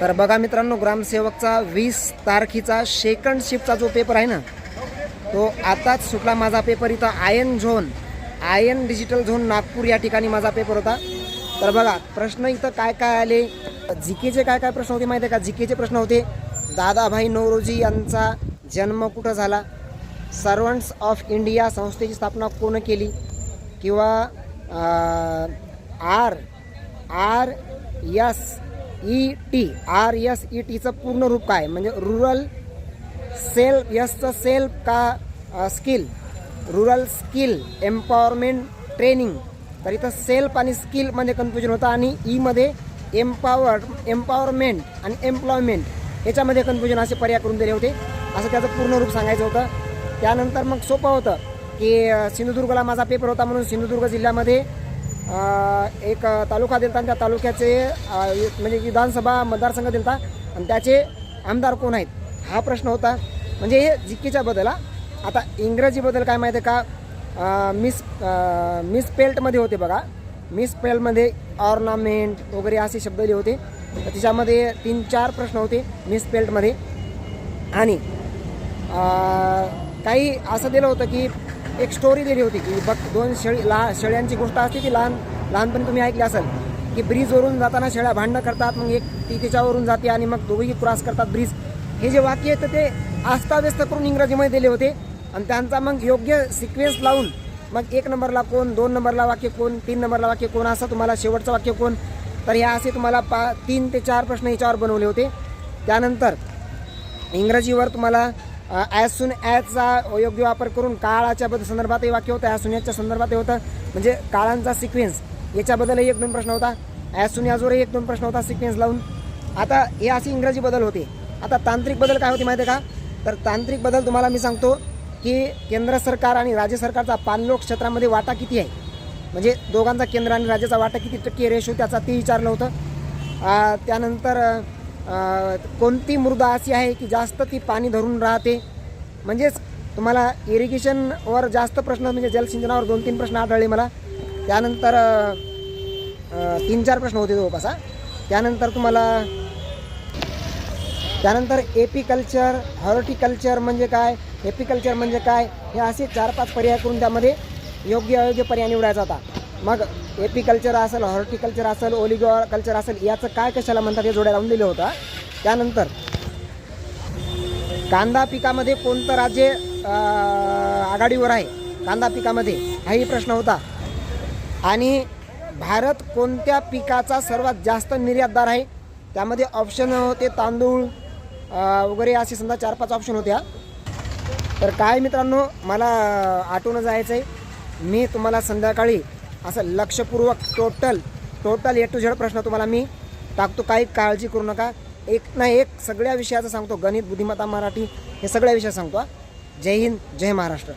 तर बघा मित्रांनो ग्रामसेवकचा वीस तारखेचा सेकंड शिफ्टचा जो पेपर आहे ना तो आताच सुटला माझा पेपर इथं iON zone iON digital zone Nagpur या ठिकाणी माझा पेपर होता. तर बघा प्रश्न इथं काय काय आले? जीकेचे काय काय प्रश्न होते माहिती आहे का? जीकेचे प्रश्न होते दादाभाई नवरोजी यांचा जन्म कुठं झाला? सर्वंट्स ऑफ इंडिया संस्थेची स्थापना कोण केली? किंवा R R S E T R S E टीचं पूर्ण रूप काय? म्हणजे रुरल सेल्फ यसचं सेल्फ का skill rural skill empowerment training तर इथं सेल्फ आणि स्किल म्हणजे कन्फ्युजन होतं आणि ईमध्ये एम्पॉवर एम्पॉवरमेंट आणि एम्प्लॉयमेंट याच्यामध्ये कन्फ्युजन असे पर्याय करून दिले होते. असं त्याचं पूर्ण रूप सांगायचं होतं. त्यानंतर मग सोपं होतं की सिंधुदुर्गला माझा पेपर होता म्हणून सिंधुदुर्ग जिल्ह्यामध्ये एक तालुका दिलता आणि त्या तालुक्याचे म्हणजे विधानसभा मतदारसंघ दिलता आणि त्याचे आमदार कोण आहेत? हा प्रश्न होता. म्हणजे हे जिकेच्या बद्दल हा. आता इंग्रजीबद्दल काय माहिती आहे का? मिस मिस पेल्टमध्ये होते बघा. मिस पेल्टमध्ये ऑर्नामेंट वगैरे असे शब्द लिहिले होते. तिच्यामध्ये त्याच्यामध्ये तीन चार प्रश्न होते मिस पेल्टमध्ये. आणि काही असं दिलं होतं की एक स्टोरी दिली होती की बघ दोन शेळी ला शेळ्यांची गोष्ट असते ती लहान लहानपणी तुम्ही ऐकली असेल की ब्रिजवरून जाताना शेळ्या भांडणं करतात मग एक ती त्याच्यावरून जाते आणि मग दोघेही क्रॉस करतात ब्रिज हे जे वाक्य आहे तर ते अस्ताव्यस्त करून इंग्रजीमध्ये दिले होते. आणि त्यांचा मग योग्य सिक्वेन्स लावून मग एक नंबरला कोण दोन नंबरला वाक्य कोण तीन नंबरला वाक्य कोण असं तुम्हाला शेवटचं वाक्य कोण? तर ह्या असे तुम्हाला पा तीन ते चार प्रश्न याच्यावर बनवले होते. त्यानंतर इंग्रजीवर तुम्हाला ॲज सुन ॲजचा योग्य वापर करून काळाच्या बद्दल संदर्भातही वाक्य होतं ॲज सुन संदर्भात संदर्भातही होतं. म्हणजे काळांचा सिक्वेन्स याच्याबद्दलही एक दोन प्रश्न होता. ॲज सुन याजवरही एक दोन प्रश्न होता सिक्वेन्स लावून. आता हे असे इंग्रजी बदल होते. आता तांत्रिक बदल काय होते माहिती आहे का? तर तांत्रिक बदल तुम्हाला मी सांगतो की केंद्र सरकार आणि राज्य सरकारचा पाणलोट क्षेत्रामध्ये वाटा किती आहे? म्हणजे दोघांचा केंद्र आणि राज्याचा वाटा किती टक्के रेशो त्याचा ते विचारलं होतं. त्यानंतर कोणती मृदा अशी आहे की जास्त ती पाणी धरून राहते? म्हणजेच तुम्हाला इरिगेशनवर जास्त प्रश्न म्हणजे जलसिंचनावर दोन तीन प्रश्न आढळले मला. त्यानंतर तीन चार प्रश्न होते जवळपास त्यानंतर तुम्हाला त्यानंतर एपिकल्चर हॉर्टिकल्चर म्हणजे काय? एपिकल्चर म्हणजे काय? हे असे चार पाच पर्याय करून त्यामध्ये योग्य अयोग्य पर्याय निवडायचा होता. मग एपिकल्चर असेल हॉर्टिकल्चर असेल ओलिगो कल्चर असेल याचं काय कशाला म्हणतात? हे जोड्या लावून दिलं होतं. त्यानंतर कांदा पिकामध्ये कोणतं राज्य आघाडीवर आहे? कांदा पिकामध्ये हाही प्रश्न होता. आणि भारत कोणत्या पिकाचा सर्वात जास्त निर्यातदार आहे? त्यामध्ये ऑप्शन होते तांदूळ वगैरे असे समजा चार पाच ऑप्शन होत्या. तर काय मित्रांनो मला आठवणं जायचं आहे मी तुम्हाला संध्याकाळी असं लक्षपूर्वक total total A to Z प्रश्न तुम्हाला मी टाकतो. काही काळजी करू नका. एक ना एक सगळ्या विषयाचं सांगतो. गणित बुद्धिमत्ता मराठी हे सगळ्या विषय सांगतो जय हिंद जय महाराष्ट्र.